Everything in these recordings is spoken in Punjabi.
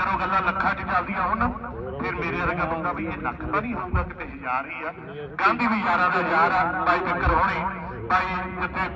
ਜਦੋਂ ਗੱਲਾਂ ਲੱਖਾਂ 'ਚ ਚੱਲਦੀਆਂ ਹੋਣ। ਫਿਰ ਮੇਰੇ ਵਰਗਾ ਬੰਦਾ ਵੀ ਇਹ ਲੱਖ ਤਾਂ ਨਹੀਂ ਹੋਊਗਾ ਕਿਤੇ ਹਜ਼ਾਰ ਹੀ ਆ। ਗਾਂਧੀ ਵੀ ਯਾਰਾਂ ਦਾ ਯਾਰ ਆ ਬਾਈ ਬੱਕਰ ਹੋਣੀ ਬਾਈ ਜਿੱਥੇ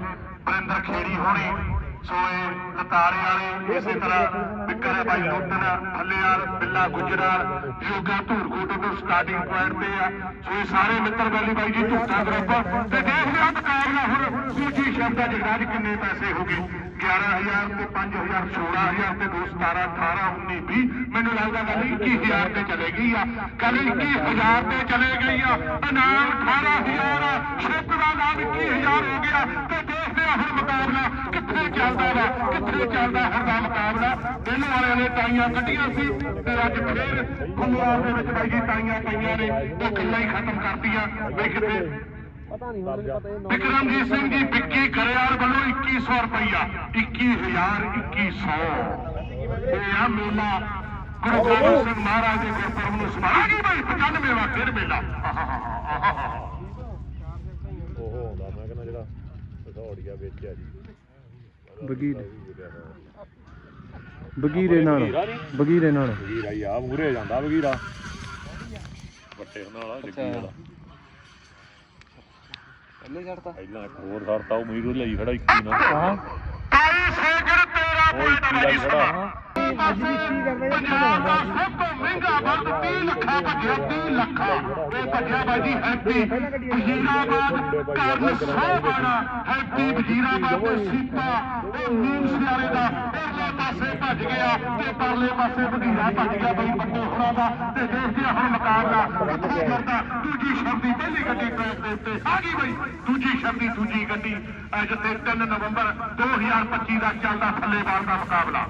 ਬਰਿੰਦਰ ਖੇੜੀ ਹੋਣੀ ਸੋ ਇਹ ਲਤਾਰੇ ਵਾਲੇ, ਇਸੇ ਤਰ੍ਹਾਂ ਬਿੱਕਰ ਬਾਈ ਲੋਟਨ ਹੱਲੇਵਾਲ ਬਿੱਲਾ ਗੁਜਰਾਲ ਯੋਗਾ ਧੂਰਕੋਟ ਤੋਂ ਸਟਾਰਟਿੰਗ ਪੁਆਇੰਟ ਤੇ ਆ। ਸੋ ਇਹ ਸਾਰੇ ਮਿੱਤਰ ਬੈਲੀ ਬਾਈ ਜੀ ਝੂਠਾ ਗਰੁੱਪ ਤੇ ਦੇਖਦੇ ਆ ਮੁਕਾਬਲਾ ਹੁਣ। ਸੂਚੀ ਸ਼ਬਦ ਦਾ ਜਗਰਾਜ ਕਿੰਨੇ ਪੈਸੇ ਹੋ ਗਏ? 11000 ਤੇ 5000 16000 ਤੇ 217 18 19 20 ਮੈਨੂੰ ਲੱਗਦਾ ਗੱਲ 21000 ਤੇ ਚਲੇ ਗਈ ਆ। ਗੱਲ 21000 ਤੇ ਚਲੇ ਗਈ ਆ। ਇਨਾਮ 18000 ਸ਼ੁਕ ਦਾ ਨਾਮ 21000 ਹੋ ਗਿਆ। ਤੇ ਦੇਖਦੇ ਆ ਹੁਣ ਮੁਕਾਬਲਾ ਕਿੱਥੇ ਚੱਲਦਾ ਵਾ? ਕਿੱਥੇ ਚੱਲਦਾ ਹੁਣ ਦਾ ਮੁਕਾਬਲਾ? ਦਿਨ ਵਾਲਿਆਂ ਨੇ ਟਾਈਆਂ ਕੱਢੀਆਂ ਸੀ। ਤੇ ਅੱਜ ਫੇਰ ਖੁੱਲਾਰ ਦੇ ਵਿੱਚ ਬਾਈ ਜੀ ਟਾਈਆਂ ਪਈਆਂ ਨੇ। ਉਹ ਗੱਲਾਂ ਹੀ ਖਤਮ ਕਰਤੀਆਂ। ਵੀ ਕਿਤੇ ਵਿਕਰਮਜੀਤ ਸਿੰਘ ਜੀ ਵਿੱਕੀ ਖਰਿਆਰ ਵੱਲੋਂ 2100 ਰੁਪਈਆ 21000 2100 ਇਹ ਆ ਮੇਲਾ ਗੁਰੂ ਗੋਬਿੰਦ ਸਿੰਘ ਮਹਾਰਾਜ ਦੇ ਗੁਰਪੁਰਬ ਨੂੰ ਸਮਾਰਾ ਗਈ ਭਾਈ 95ਵਾਂ ਫਿਰ ਮੇਲਾ। ਉਹ ਆਉਂਦਾ ਮੈਂ ਕਹਿੰਦਾ ਜਿਹੜਾ ਹਥੌੜੀਆ ਵੇਚਿਆ ਜੀ। ਬਗੀਰੇ ਬਗੀਰੇ ਨਾਲ ਬਗੀਰੇ ਨਾਲ। ਵਗੀਰਾ ਹੀ ਆ ਮੂਰੇ ਜਾਂਦਾ ਵਗੀਰਾ ਵੱਟੇ ਵਾਲਾ ਜੱਗੀ ਵਾਲਾ। ਪਹਿਲੇ ਛੱਡਤਾ। ਪਹਿਲਾਂ ਇੱਕ ਹੋਰ ਸਰਤਾ ਉਹ ਮੀਰੂ ਲਈ ਖੜਾ 21 ਨਾਲ। ਹਾਂ। ਤਾਈ ਸੈਕਿੰਡ 13 ਉਹ ਪੁਆਇੰਟ 21 ਬਾਈ ਲਈ ਖੜਾ। ਸਮਾਂ ਅੱਜ ਵੀ ਕੀ ਕਰਦੇ ਪੰਜਾਬ ਦਾ ਸਭ ਤੋਂ ਮਹਿੰਗਾ ਬਲਦ 30 ਲੱਖਾਂ ਭੱਜਿਆ 30 ਲੱਖਾਂ ਇਹ ਭੱਜਿਆ ਬਾਜੀ ਹੈਪੀ ਵਜ਼ੀਰਾਬਾਦ ਕਰਨ ਸੋਹਣਾ ਹੈਪੀ ਵਜ਼ੀਰਾਬਾਦ ਦੇ ਸੀਪਾ ਇਹ ਨੀਮ ਸਿਆਰੇ ਦਾ ਪਰਲੇ ਪਾਸੇ ਭੱਜ ਗਿਆ ਤੇ ਪਰਲੇ ਪਾਸੇ ਵਧੀਰਾ ਭੱਜ ਗਿਆ ਬਈ ਪੱਕੇ ਹੋਣਾ ਦਾ ਤੇ ਦੇਖਦੇ ਹਾਂ। ਹੁਣ ਮੁਕਾਬਲਾ ਕਿੱਥੇ ਕਰਦਾ ਦੂਜੀ ਪਹਿਲੀ ਗੱਡੀ ਟਰੈਕ ਦੇ ਉੱਤੇ ਆ ਗਈ ਬਈ। ਦੂਜੀ ਸ਼ਰਦੀ ਦੂਜੀ ਗੱਡੀ ਅੱਜ ਤੇ 3 ਨਵੰਬਰ 2025 ਦਾ ਚੱਲਦਾ ਥੱਲੇਵਾਰ ਦਾ ਮੁਕਾਬਲਾ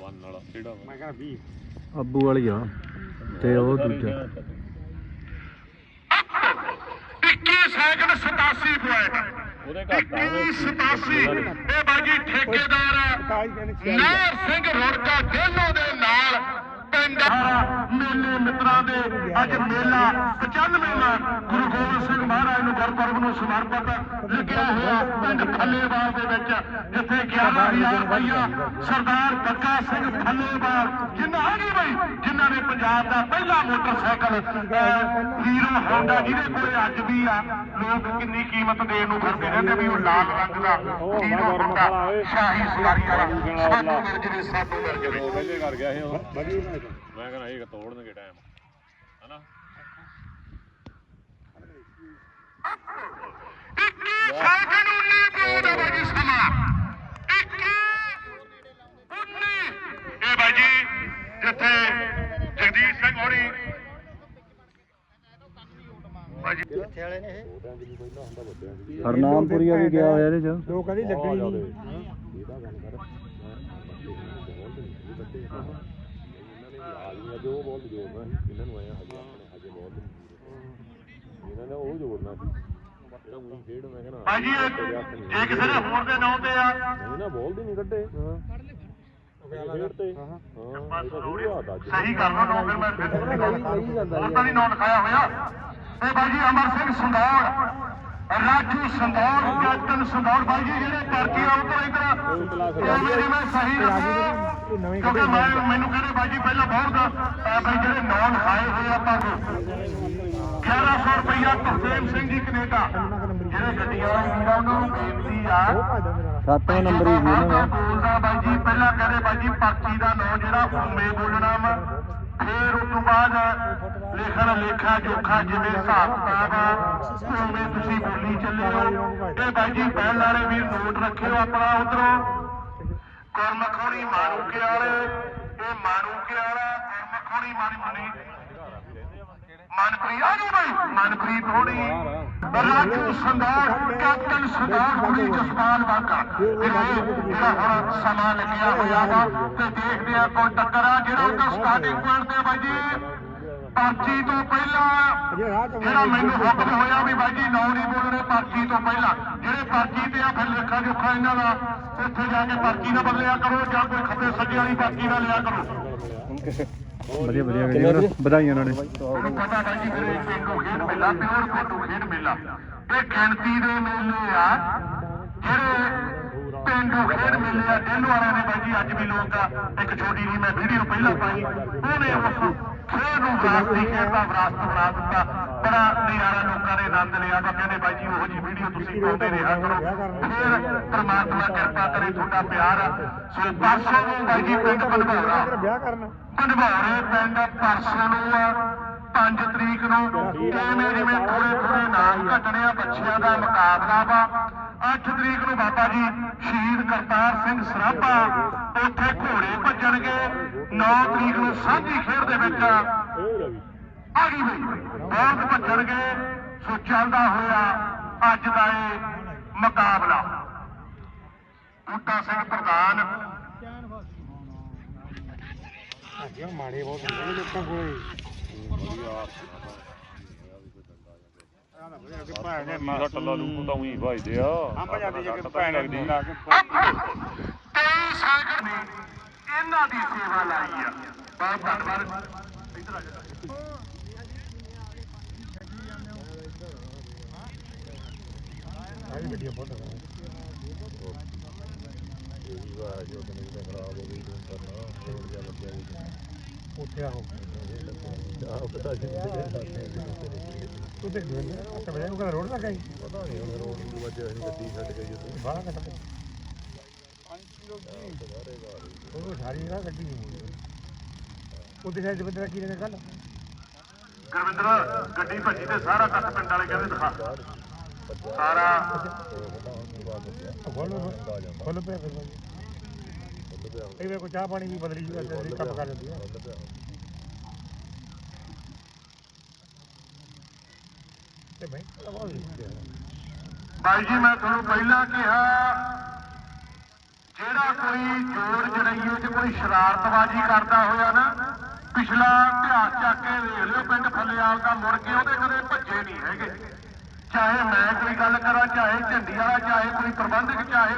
ਬੰਨ ਵਾਲਾ ਕਿਹੜਾ ਮੈਂ ਕਹਿੰਦਾ 20 ਅੱਬੂ ਵਾਲੀ ਆ। ਤੇ ਉਹ ਦੂਜਾ। 21 ਸੈਕਿੰਡ 87 ਪੁਆਇੰਟ। ਉਹਦੇ ਆ 21 87 ਇਹ ਬਾਜੀ ਠੇਕੇਦਾਰ ਨਹਿਰ ਸਿੰਘ ਰੋੜਕਾ ਡੇਲੋ ਦੇ ਨਾਲ ਪਿੰਡ ਮੇਲੇ ਮਿੱਤਰਾਂ ਦੇ ਅੱਜ ਮੇਲਾ 95ਵਾਂ ਗੁਰੂ ਗੋਬਿੰਦ ਸਿੰਘ ਮਹਾਰਾਜ ਨੂੰ ਗੁਰਪੁਰਬ ਨੂੰ ਸਮਰਪਿਤ ਲੱਗਿਆ ਹੋਇਆ ਪਿੰਡ ਥੱਲੇਵਾਲ ਦੇ ਵਿੱਚ ਜਿੱਥੇ 11000 ਰੁਪਈਆ ਸਰਦਾਰ ਬੱਗਾ ਸਿੰਘ ਥੱਲੇਵਾਲ ਜਿਨ੍ਹਾਂ ਆ ਬਈ ਜਿਨ੍ਹਾਂ ਨੇ ਪੰਜਾਬ ਦਾ ਪਹਿਲਾ ਮੋਟਰਸਾਈਕਲ ਅਹ, ਹੋਂਡਾ ਜਿਹਦੇ ਕੋਲ ਅੱਜ ਵੀ ਆ। ਲੋਕ ਕਿੰਨੀ ਕੀਮਤ ਦੇਣ ਨੂੰ ਫਿਰਦੇ ਰਹਿੰਦੇ ਵੀ ਉਹ ਲਾਲ ਰੰਗ ਦਾ ਹੀਰੋ ਹੋਂਡਾ ਸ਼ਾਹੀ ਸਵਾਰੀ ਵਾਲਾ। ਸਾਨੂੰ ਮਿਲ ਜਵੇ ਸਾਨੂੰ ਮਿਲ ਜਵੇ। ਪਹਿਲੇ ਕਰ ਗਿਆ ਸੀ ਉਹ। ਮੈਂ ਕਹਿੰਦਾ ਇਹ ਤੋੜਨਗੇ ਟਾਈਮ ਹਨਾ? ਸੈਕਿੰਡ 19 ਪੁਆਇੰਟ ਹੈ ਬਾਜੀ ਸਮਾਂ 21 19 ਇਹ ਬਾਜੀ ਜਿੱਥੇ ਜਗਦੀਸ਼ ਸਿੰਘ ਹੋਣੀ ਬਾਜੀ ਹਰਨਾਮਪੁਰੀਆ ਵੀ ਗਿਆ ਹੋਇਆ ਇਹਦੇ ਚ। ਦੋ ਕਦੀ ਲੱਗਣੀ ਨਹੀਂ ਇਹਦਾ ਗੱਲ ਕਰ ਆਦਮੀ ਜੋ ਬਹੁਤ ਜੋੜਨਾ ਸੀ ਇਹਨਾਂ ਨੂੰ ਆਇਆ ਹਜੇ ਆਪਣੇ ਹਜੇ ਬਹੁਤ ਇਹਨਾਂ ਨੇ ਉਹ ਜੋੜਨਾ ਸੀ ਜਿਹੜਾ ਮੂੰਹ। ਖੇਡ ਮੈਂ ਕਹਿੰਦਾ ਬਾਜੀ ਇਹ- ਜੇ ਕਿਸੇ ਦੇ ਹੋਰ ਦੇ ਨਾਂ ਤੇ ਆ। ਨਹੀਂ ਨਾ ਬੋਲਦੇ ਨਹੀਂ ਕੱਢੇ। ਖੇਡ ਤੇ। ਹਾਂ ਇਹ ਤਾਂ ਥੋੜੀ ਹੱਦ ਅੱਜ। ਸਹੀ ਕਰਨਾ ਨਾਂ ਫਿਰ ਮੈਂ ਉਹਨਾਂ ਦੀ ਨਾਂ ਲਿਖਾਇਆ ਹੋਇਆ। ਤੇ ਬਾਜੀ ਅਮਰ ਸਿੰਘ ਸੰਧੌੜ ਰਾਜੂ ਸੰਧੌੜ ਕੈਪਟਨ ਸੰਧੌੜ ਬਾਈ ਜੀ ਜਿਹੜੇ ਕਰਤੀ ਆ ਉਧਰ ਇਧਰ ਇਹ ਮੇਰੇ ਮੈਂ ਸਹੀ ਦੱਸਿਆ ਕਿਉਂਕਿ ਮੈਂ ਮੈਨੂੰ ਕਹਿੰਦੇ ਬਾਜੀ ਪਹਿਲਾਂ ਬਹੁਤ ਬਾਈ ਜਿਹੜੇ ਨਾਂ ਲਿਖਾਏ ਹੋਏ ਆ ਆਪਾਂ ਨੂੰ। 1100 ਰੁਪਇਆ ਤਰਸੇਮ ਸਿੰਘ ਜੀ ਕੈਨੇਡਾ। ਜਿਹੜੇ ਗੱਡੀਆਂ ਵਾਲੇ ਵੀਰਾਂ ਉਹਨਾਂ ਨੂੰ ਬੇਨਤੀ ਆ। ਸੱਤਵਾਂ ਨੰਬਰ ਹੀ ਇਹਨਾਂ ਦਾ ਬੋਲਦਾ ਬਾਈ ਜੀ ਪਹਿਲਾਂ ਕਹਿੰਦੇ ਬਾਈ ਜੀ ਪਰਚੀ ਦਾ ਨਾਂ ਜਿਹੜਾ ਉਮੇ ਬੋਲਣਾ ਵਾ। ਫਿਰ ਉਸ ਤੋਂ ਬਾਅਦ ਲਿਖਣ ਲੇਖਾ ਜੋਖਾ ਜਿਵੇਂ ਹਿਸਾਬ ਕਿਤਾਬ ਆ ਉਵੇਂ ਤੁਸੀਂ ਬੋਲੀ ਚੱਲਿਓ ਇਹ ਬਾਈ ਜੀ ਪਹਿਲ ਵਾਲੇ ਵੀ ਨੋਟ ਰੱਖਿਓ ਆਪਣਾ ਉਧਰੋਂ। ਕਰਮਖੋਣੀ ਮਾਰੂਕੇ ਵਾਲੇ ਇਹ ਮਾਰੂਕੇ ਵਾਲਾ ਕਰਮਖੋਣੀ ਮਾਰੀ ਮਨਪ੍ਰੀਤ, ਆ ਗਈ ਬਾਈ। ਮਨਪ੍ਰੀਤ ਹੋਣੀ ਰਾਜੂ ਸੰਧਾਰ ਕੈਪਟਨ ਸੰਧਾਰ ਹੋਣੀ ਜਸਪਾਲ ਵਾਕਾ। ਜਿਹੜਾ ਹੁਣ ਸਮਾਂ ਲੱਗਿਆ ਹੋਇਆ ਵਾ ਤੇ ਦੇਖਦੇ ਆ ਕੋਈ ਟੱਕਰ ਆ, ਜਿਹੜਾ ਉਹਦਾ ਸਟਾਰਟਿੰਗ ਪੁਆਇੰਟ ਤੇ ਬਾਈ ਜੀ। ਪਰਚੀ ਤੋਂ ਪਹਿਲਾਂ ਜਿਹੜਾ ਮੈਨੂੰ ਹੁਕਮ ਹੋਇਆ ਵੀ ਬਾਈ ਜੀ ਨੌ ਨਹੀਂ ਬੋਲਣੇ ਪਰਚੀ ਤੋਂ ਪਹਿਲਾਂ। ਜਿਹੜੇ ਪਰਚੀ ਤੇ ਆ ਫਿਰ ਲੇਖਾ ਜੋਖਾ ਇਹਨਾਂ ਦਾ ਉੱਥੇ ਜਾ ਕੇ ਪਰਚੀ ਨਾ ਬਦਲਿਆ ਕਰੋ ਜਾਂ ਕੋਈ ਖੱਬੇ ਸੱਜੇ ਵਾਲੀ ਪਰਚੀ ਨਾ ਲਿਆ ਕਰੋ। ਵਧੀਆ ਵਧੀਆ ਉਹਨਾਂ ਵਧਾਈਆਂ ਉਹਨਾਂ ਨੇ। ਪਤਾ ਬਾਈ ਜੀ ਮੇਰੇ ਪਿੰਡੂ ਖੇਡ ਮੇਲਾ ਪਿਓਰ ਪਿੰਡੂ ਖੇਡ ਮੇਲਾ। ਇਹ ਗਿਣਤੀ ਦੇ ਮੇਲੇ ਆ ਜਿਹੜੇ ਪਿੰਡੂ ਖੇਡ ਮੇਲੇ ਆ। ਡੇਲੂ ਵਾਲਿਆਂ ਨੇ ਬਾਈ ਜੀ ਅੱਜ ਵੀ ਲੋਕ ਇੱਕ ਛੋਟੀ ਜਿਹੀ ਮੈਂ ਵੀਡੀਓ ਪਹਿਲਾਂ ਪਾਈ। ਉਹਨੇ ਉਸ ਖੇਡ ਨੂੰ ਵਿਰਾਸਤੀ ਖੇਡ ਦਾ ਵਿਰਾਸਤ ਬਣਾ ਦਿੱਤਾ। ਬੜਾ ਨਜ਼ਾਰਾ ਲੋਕਾਂ ਨੇ ਆਨੰਦ ਲਿਆ ਤਾਂ ਕਹਿੰਦੇ ਬਾਈ ਜੀ ਉਹੋ ਜੀ ਵੀਡੀਓ ਤੁਸੀਂ ਪਾਉਂਦੇ ਰਿਹਾ ਕਰੋ। ਫਿਰ ਪ੍ਰਮਾਤਮਾ ਕਿਰਪਾ ਕਰੇ ਤੁਹਾਡਾ ਪਿਆਰ। ਆ। ਸੋ ਪਰਸੋਂ ਨੂੰ ਬਾਈ ਜੀ ਪਿੰਡ ਕਰਨਾ ਪੰਡਵਾਰੇ ਪਿੰਡ ਪਰਸੋਂ ਨੂੰ 5 ਤਰੀਕ ਨੂੰ। ਜਿਵੇਂ ਜਿਵੇਂ ਥੋੜੇ ਥੋੜੇ ਨਾਮ ਘਟਣੇ ਆ ਬੱਚਿਆਂ ਦਾ ਮੁਕਾਬਲਾ ਵਾ। 8 ਤਰੀਕ ਨੂੰ ਬਾਬਾ ਜੀ ਸ਼ਹੀਦ ਕਰਤਾਰ ਸਿੰਘ ਸਰਾਭਾ ਉੱਥੇ ਘੋੜੇ ਭੱਜਣਗੇ। 9 ਤਰੀਕ ਨੂੰ ਸਾਂਝੀ ਖੇਡ ਦੇ ਵਿੱਚ ਆ ਗਈ ਬਈ। ਬਹੁਤ ਭੱਜਣਗੇ। ਸੋ ਚੱਲਦਾ ਹੋਇਆ ਅੱਜ ਦਾ ਇਹ ਮੁਕਾਬਲਾ। ਬੂਟਾ ਸਿੰਘ ਪ੍ਰਧਾਨ। ਮਾੜੇ ਬਹੁਤ ਹੁੰਦੇ ਨੇ ਲੋਕਾਂ ਕੋਲੇ। ਮਾਰਾ ਟੱਲਾ ਲੂ ਤਾਂ ਉਹੀ ਭਾਈਦੇ ਆ। ਆਮ ਪੰਜਾਬੀ ਜੇ ਪਤਾ ਭੈਣ ਨੀ ਲਾ ਕੇ ਸਾਗਰ ਨੇ ਇਹਨਾਂ ਦੀ ਸੇਵਾ ਲਾਈ ਆ ਬਹੁਤ ਧੰਨਵਾਦ ਇੱਧਰ ਆ ਜਾ ਆਈ ਵੀਡੀਓ ਬਹੁਤ ਇਹ ਵੀ ਵਾ ਜੋ ਤਨੇ ਤੇ ਖਰਾਬ ਹੋ ਗਈ ਤੂੰ ਕਰਨਾ ਰੋਡ ਜਾ ਲੱਗਿਆ ਜੀ ਉੱਥੇ ਆਹੋ ਆਹ ਪਤਾ ਨਹੀਂ ਤੂੰ ਦੇਖ ਲੈ ਅੱਛਾ ਬਜਾ ਉਹ ਰੋਡ ਲੱਗਾ ਹੀ। ਪਤਾ ਨਹੀਂ ਹੁਣ ਰੋਡ ਨੂੰ ਵੱਜਿਆ ਸੀ ਗੱਡੀ ਛੱਡ ਕੇ ਜਦੋਂ ਬਾਹਰ ਕੱਟ ਉਹ ਸਾਰੀ ਨਾ ਗੱਡੀ ਨਹੀਂ ਮੋੜੀ ਉਹਦੇ ਸਾਈਡ ਤੇ ਬੰਦਾ ਕੀ ਨੇ ਕੱਲ ਗੁਰਵਿੰਦਰ ਗੱਡੀ ਭੱਜੀ ਤੇ ਸਾਰਾ ਕੱਟ ਪਿੰਡ ਵਾਲੇ ਕਹਿੰਦੇ ਦਿਖਾ। ਸਾਰਾ ਖੋਲ ਪਿਆ ਇਹ ਵੇ ਕੋ ਚਾਹ ਪਾਣੀ ਵੀ ਬਦਲੀ ਜੂ ਤੇ ਕੰਮ ਕਰ ਦਿੰਦੀ ਹੈ। ਤੇ ਭਾਈ ਬਾਈ ਜੀ ਮੈਂ ਤੁਹਾਨੂੰ ਪਹਿਲਾਂ ਕਿਹਾ ਜਿਹੜਾ ਕੋਈ ਜੋੜ ਜੜਈਏ 'ਚ ਕੋਈ ਸ਼ਰਾਰਤਬਾਜ਼ੀ ਕਰਦਾ ਹੋਇਆ ਨਾ, ਪਿਛਲਾ ਇਤਿਹਾਸ ਚੱਕ ਕੇ ਦੇਖ ਲਿਓ, ਪਿੰਡ ਫੱਲਿਆਲ ਦਾ ਮੁੜ ਕੇ ਉਹਦੇ ਕਦੇ ਭੱਜੇ ਨਹੀਂ ਹੈਗੇ। ਚਾਹੇ ਮੈਂ ਕੋਈ ਗੱਲ ਕਰਾਂ, ਚਾਹੇ ਝੰਡੀ ਵਾਲਾ, ਚਾਹੇ ਕੋਈ ਪ੍ਰਬੰਧਕ, ਚਾਹੇ